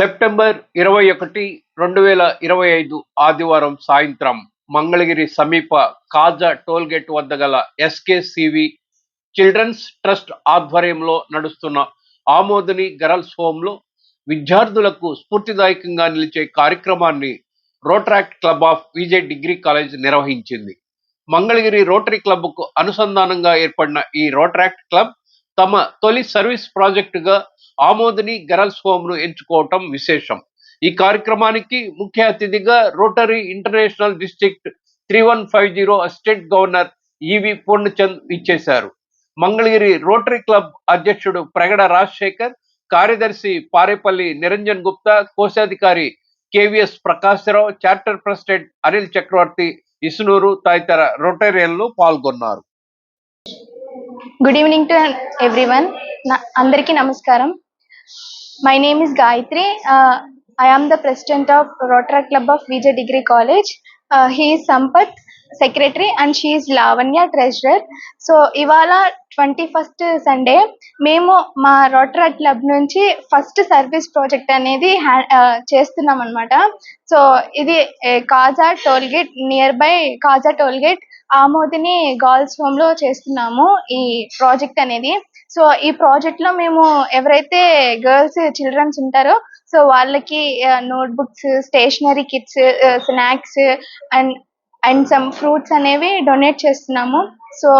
September ఇరవై ఒకటి రెండు వేల ఇరవై ఐదు ఆదివారం సాయంత్రం మంగళగిరి సమీప కాజా టోల్గేట్ వద్ద గల ఎస్కేసివి చిల్డ్రన్స్ ట్రస్ట్ ఆధ్వర్యంలో నడుస్తున్న ఆమోదిని గర్ల్స్ హోంలో విద్యార్థులకు స్ఫూర్తిదాయకంగా నిలిచే కార్యక్రమాన్ని Rotaract club of Vijay degree college నిర్వహించింది. మంగళగిరి రోటరీ క్లబ్కు అనుసంధానంగా ఏర్పడిన ఈ రోట్రాక్ట్ క్లబ్ తమ తొలి సర్వీస్ ప్రాజెక్టుగా ఆమోదిని గర్ల్స్ హోమ్ను ఎంచుకోవటం విశేషం. ఈ కార్యక్రమానికి ముఖ్య అతిథిగా Rotary International district three one five zero state governor EV Purnachand ఇచ్చేశారు మంగళగిరి రోటరీ క్లబ్ అధ్యక్షుడు ప్రగడ రాజశేఖర్ కార్యదర్శి పారేపల్లి నిరంజన్ గుప్తా కోశాధికారి KVS Prakasarao charter president Anil Chakravarthi Isunuru తదితర రొటేరియన్లు పాల్గొన్నారు. గుడ్ ఈవినింగ్ టు ఎవ్రీవన్ అందరికీ నమస్కారం. My name is Gayatri I am the president of Rotaract club of Vijay degree college he Sampath secretary and she Lavanya treasurer so ఇవాళ twenty first Sunday మేము మా రోటరా club నుంచి first service project అనేది చేస్తున్నాం అనమాట so ఇది Kaza toll gate near by Kaza toll gate Amodini girls హోమ్లో చేస్తున్నాము ఈ ప్రాజెక్ట్ అనేది. సో ఈ ప్రాజెక్ట్లో మేము ఎవరైతే గర్ల్స్ చిల్డ్రన్స్ ఉంటారో సో వాళ్ళకి notebooks stationery kits snacks and and some fruits అనేవి డొనేట్ చేస్తున్నాము. సో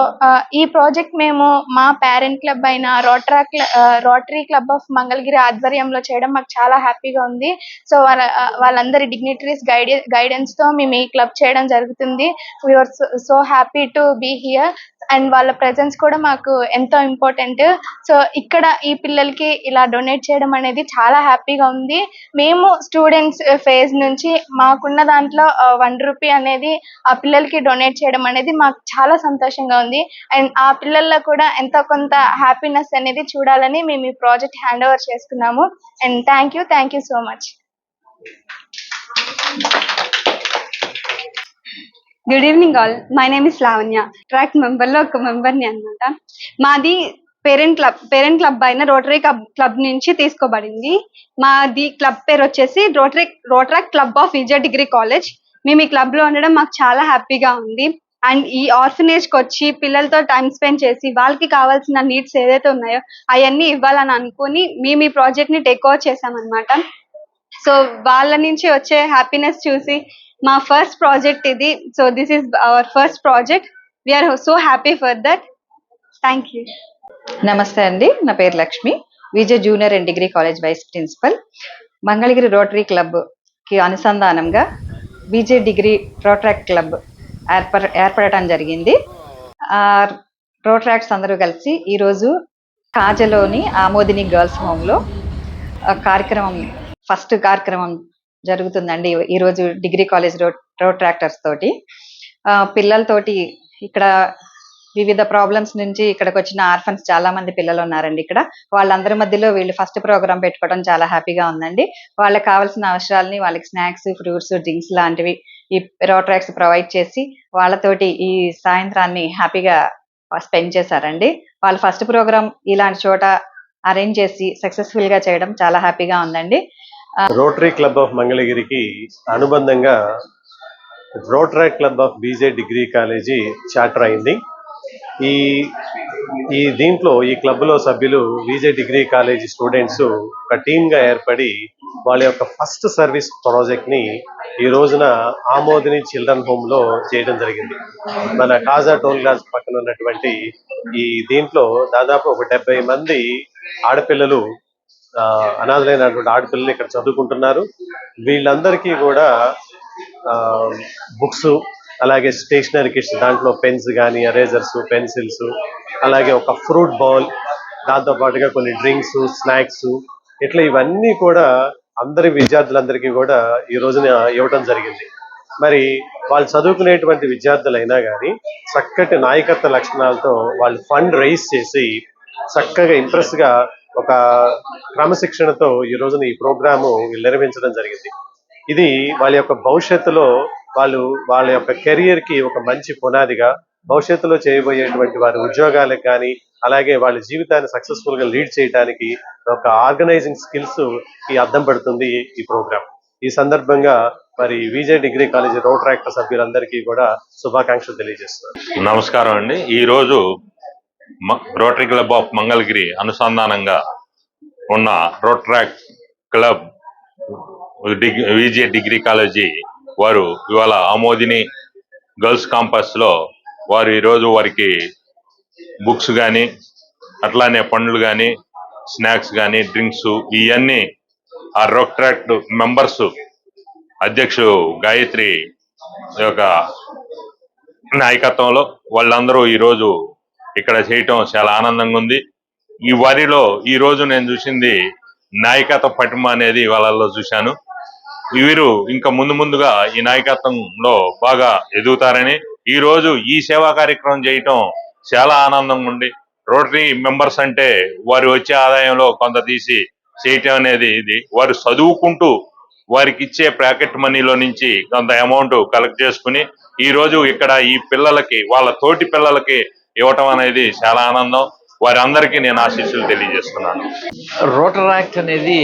ఈ ప్రాజెక్ట్ మేము మా పేరెంట్ క్లబ్ అయిన Rotaract Rotary club of Mangalagiri ఆధ్వర్యంలో చేయడం మాకు చాలా హ్యాపీగా ఉంది. సో వాళ్ళ వాళ్ళందరి డిగ్నిటరీస్ గైడెన్స్తో మేము ఈ క్లబ్ చేయడం జరుగుతుంది. We are so happy to be here and వాళ్ళ ప్రెజెన్స్ కూడా మాకు ఎంతో ఇంపార్టెంట్ సో ఇక్కడ ఈ పిల్లలకి ఇలా డొనేట్ చేయడం అనేది చాలా హ్యాపీగా ఉంది. మేము స్టూడెంట్స్ ఫేజ్ నుంచి మాకున్న దాంట్లో వన్ రూపీ అనేది ఆ పిల్లలకి డొనేట్ చేయడం అనేది మాకు చాలా సంతోషంగా ఉంది. అండ్ ఆ పిల్లల్లో కూడా ఎంతో కొంత హ్యాపీనెస్ అనేది చూడాలని మేము ఈ ప్రాజెక్ట్ హ్యాండ్ ఓవర్ చేసుకున్నాము. And thank you thank you so much good evening all my name is Lavanya track మెంబర్లో ఒక మెంబర్ని అనమాట మాది పేరెంట్ క్లబ్ పేరెంట్ క్లబ్ అయిన రోటరీ క్లబ్ క్లబ్ నుంచి తీసుకోబడింది. మాది క్లబ్ పేరు వచ్చేసి Rotary Rotaract club of Vijaya degree college మేము ఈ క్లబ్లో ఉండడం మాకు చాలా హ్యాపీగా ఉంది. అండ్ ఈ ఆర్ఫనేజ్కి వచ్చి పిల్లలతో టైం స్పెండ్ చేసి వాళ్ళకి కావాల్సిన నీడ్స్ ఏదైతే ఉన్నాయో అవన్నీ ఇవ్వాలని అనుకుని మేము ఈ ప్రాజెక్ట్ని టేక్ ఓవర్ చేసామన్నమాట సో వాళ్ళ నుంచి వచ్చే హ్యాపీనెస్ చూసి మా ఫస్ట్ ప్రాజెక్ట్ ఇది. So this is our first project we are so happy for that thank you నమస్తే అండి. నా పేరు Lakshmi. Vijay junior and degree college vice principal. Mangalagiri rotary క్లబ్కి అనుసంధానంగా విజయ్ డిగ్రీ రోట్రాక్ క్లబ్ ఏర్పడ ఏర్పడటం జరిగింది. ఆ రోట్రాక్స్ అందరూ కలిసి ఈరోజు కాజలోని ఆమోదిని గర్ల్స్ హోమ్లో కార్యక్రమం ఫస్ట్ కార్యక్రమం జరుగుతుందండి. ఈరోజు degree college road road tractors తోటి. ఆ, పిల్లలతోటి ఇక్కడ వివిధ ప్రాబ్లమ్స్ నుంచి ఇక్కడికి వచ్చిన ఆర్ఫన్స్ చాలా మంది పిల్లలు ఉన్నారండి ఇక్కడ. వాళ్ళందరి మధ్యలో వీళ్ళు ఫస్ట్ ప్రోగ్రామ్ పెట్టుకోవడం చాలా హ్యాపీగా ఉందండి. వాళ్ళకి కావాల్సిన అవసరాలని వాళ్ళకి స్నాక్స్ ఫ్రూట్స్ డ్రింక్స్ లాంటివి ఈ రోట్రాక్స్ ప్రొవైడ్ చేసి వాళ్ళతోటి ఈ సాయంత్రాన్ని హ్యాపీగా స్పెండ్ చేశారండి. వాళ్ళ ఫస్ట్ ప్రోగ్రామ్ ఇలాంటి చోట అరేంజ్ చేసి సక్సెస్ఫుల్గా చేయడం చాలా హ్యాపీగా ఉందండి. రోటరీ క్లబ్ ఆఫ్ మంగళగిరికి అనుబంధంగా Rotary club of BJ degree college charter అయింది. ఈ ఈ దీంట్లో ఈ క్లబ్లో సభ్యులు బీజే డిగ్రీ కాలేజీ స్టూడెంట్స్ ఒక టీమ్గా ఏర్పడి వాళ్ళ యొక్క ఫస్ట్ సర్వీస్ ప్రాజెక్ట్ని ఈ రోజున ఆమోదిని చిల్డ్రన్ హోమ్లో చేయడం జరిగింది. మన కాజా టోల్ గ్లాస్ పక్కన ఉన్నటువంటి ఈ దీంట్లో దాదాపు ఒక డెబ్బై మంది ఆడపిల్లలు అనాథలైనటువంటి ఆడపిల్లలు ఇక్కడ చదువుకుంటున్నారు. వీళ్ళందరికీ కూడా బుక్స్ అలాగే స్టేషనరీ కిట్స్ దాంట్లో పెన్స్ కానీ ఎరేజర్స్ పెన్సిల్స్ అలాగే ఒక ఫ్రూట్ బౌల్ దాంతో పాటుగా కొన్ని డ్రింక్స్ స్నాక్స్ ఇట్లా ఇవన్నీ కూడా అందరి విద్యార్థులందరికీ కూడా ఈ రోజున ఇవ్వటం జరిగింది. మరి వాళ్ళు చదువుకునేటువంటి విద్యార్థులైనా కానీ చక్కటి నాయకత్వ లక్షణాలతో వాళ్ళు ఫండ్ రైజ్ చేసి చక్కగా ఇంప్రెస్గా ఒక క్రమశిక్షణతో ఈ రోజున ఈ ప్రోగ్రాము నిర్వహించడం జరిగింది. ఇది వాళ్ళ యొక్క భవిష్యత్తులో వాళ్ళు వాళ్ళ యొక్క కెరియర్కి ఒక మంచి పునాదిగా భవిష్యత్తులో చేయబోయేటువంటి వారి ఉద్యోగాలకు కానీ అలాగే వాళ్ళ జీవితాన్ని సక్సెస్ఫుల్గా లీడ్ చేయడానికి ఒక ఆర్గనైజింగ్ స్కిల్స్కి అద్దం పడుతుంది ఈ- ప్రోగ్రామ్. ఈ సందర్భంగా మరి విజయ డిగ్రీ కాలేజ్ ట్రాక్టర్ సభ్యులందరికీ కూడా శుభాకాంక్షలు తెలియజేస్తున్నారు నమస్కారం అండి. ఈ రోజు రోటరీ క్లబ్ ఆఫ్ మంగళగిరి అనుసంధానంగా ఉన్న Rotaract club degree VJ degree college వారు ఇవాళ ఆమోదిని గర్ల్స్ కాంపస్లో వారు ఈరోజు వారికి బుక్స్ కానీ అట్లానే పండ్లు కానీ స్నాక్స్ కానీ డ్రింక్స్ ఇవన్నీ ఆ రోట్రాక్ట్ మెంబర్స్ అధ్యక్షుడు గాయత్రి యొక్క నాయకత్వంలో వాళ్ళందరూ ఈరోజు ఇక్కడ చేయటం చాలా ఆనందంగా ఉంది. ఈ వారిలో ఈ రోజు నేను చూసింది నాయకత్వ పటిమ అనేది వాళ్ళలో చూశాను. వీరు ఇంకా ముందు ముందుగా ఈ నాయకత్వంలో బాగా ఎదుగుతారని ఈ రోజు ఈ సేవా కార్యక్రమం చేయటం చాలా ఆనందంగా ఉంది. రోటరీ మెంబర్స్ అంటే వారు వచ్చే ఆదాయంలో కొంత తీసి చేయటం అనేది ఇది. వారు చదువుకుంటూ వారికి ఇచ్చే ప్యాకెట్ మనీలో నుంచి కొంత అమౌంట్ కలెక్ట్ చేసుకుని ఈ రోజు ఇక్కడ ఈ పిల్లలకి వాళ్ళ తోటి పిల్లలకి ఇవ్వటం అనేది చాలా ఆనందం. వారందరికీ నేను ఆశీస్సులు తెలియజేస్తున్నాను. రోటరాక్ట్ అనేది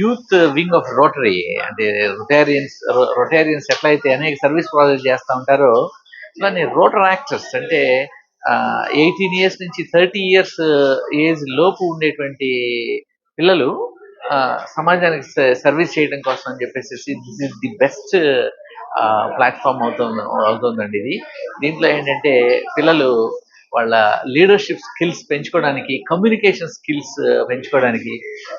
యూత్ వింగ్ ఆఫ్ రోటరీ అంటే రొటేరియన్స్ రొటేరియన్స్ ఎట్లయితే అనేక సర్వీస్ ప్రాజెక్ట్ చేస్తూ ఉంటారో ఇలానే రోటర్ యాక్టర్స్ అంటే ఎయిటీన్ ఇయర్స్ నుంచి థర్టీ ఇయర్స్ ఏజ్ లోపు ఉండేటువంటి పిల్లలు సమాజానికి సర్వీస్ చేయడం కోసం అని చెప్పేసి this is the best platform అవుతుంది అవుతుందండి ఇది. దీంట్లో ఏంటంటే పిల్లలు వాళ్ళ లీడర్షిప్ స్కిల్స్ పెంచుకోవడానికి కమ్యూనికేషన్ స్కిల్స్ uh, పెంచుకోవడానికి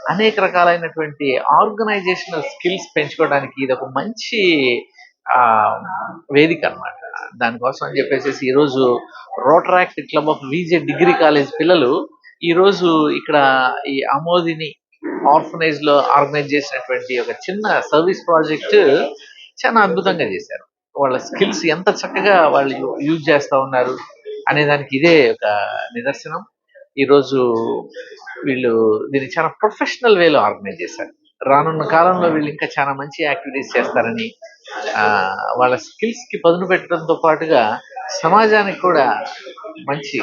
అనేక రకాలైనటువంటి ఆర్గనైజేషనల్ స్కిల్స్ పెంచుకోవడానికి ఇది ఒక మంచి ఆ, వేదిక అన్నమాట. దానికోసం అని చెప్పేసి ఈరోజు Rotaract club of VJ degree college పిల్లలు ఈరోజు ఇక్కడ ఈ అమోదిని ఆర్ఫనైజ్లో ఆర్గనైజ్ చేసినటువంటి ఒక చిన్న సర్వీస్ ప్రాజెక్ట్ చాలా అద్భుతంగా చేశారు. వాళ్ళ స్కిల్స్ ఎంత చక్కగా వాళ్ళు యూజ్ చేస్తా ఉన్నారు. అనే దానికి ఇదే ఒక నిదర్శనం. ఈరోజు వీళ్ళు దీన్ని చాలా ప్రొఫెషనల్ వేలో ఆర్గనైజ్ చేశారు. రానున్న కాలంలో వీళ్ళు ఇంకా చాలా మంచి యాక్టివిటీస్ చేస్తారని ఆ, వాళ్ళ స్కిల్స్కి పదును పెట్టడంతో పాటుగా సమాజానికి కూడా మంచి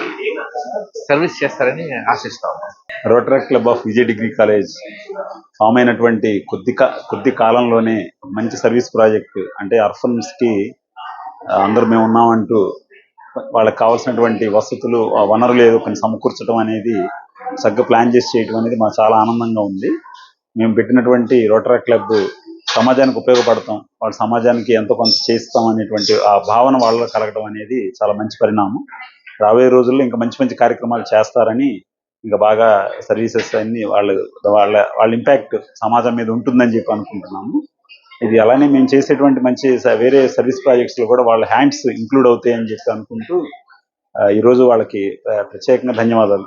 సర్వీస్ చేస్తారని ఆశిస్తా ఉన్నాం. Rotary club of Vijay degree college form అయినటువంటి కొద్ది కా- కొద్ది కాలంలోనే మంచి సర్వీస్ ప్రాజెక్ట్ అంటే అర్ఫన్స్కి అందరూ మేము ఉన్నామంటూ వాళ్ళకి కావాల్సినటువంటి వసతులు వనరులు ఏదో కొన్ని సమకూర్చడం అనేది చక్కగా ప్లాన్ చేసి చేయడం అనేది మాకు చాలా ఆనందంగా ఉంది. మేము పెట్టినటువంటి రోటరీ క్లబ్ సమాజానికి ఉపయోగపడతాం. వాళ్ళ సమాజానికి ఎంతో కొంత చేస్తాం అనేటువంటి ఆ భావన వాళ్ళలో కలగడం అనేది చాలా మంచి పరిణామం. రాబోయే రోజుల్లో ఇంకా మంచి మంచి కార్యక్రమాలు చేస్తారని ఇంకా బాగా సర్వీసెస్ అన్ని వాళ్ళు వాళ్ళ వాళ్ళ ఇంపాక్ట్ సమాజం మీద ఉంటుందని చెప్పి అనుకుంటున్నాము. ఇది అలానే మేము చేసేటువంటి మంచి వేరే సర్వీస్ ప్రాజెక్ట్స్లో కూడా వాళ్ళ హ్యాండ్స్ ఇంక్లూడ్ అవుతాయని చెప్పి అనుకుంటూ ఈరోజు వాళ్ళకి ప్రత్యేకంగా ధన్యవాదాలు.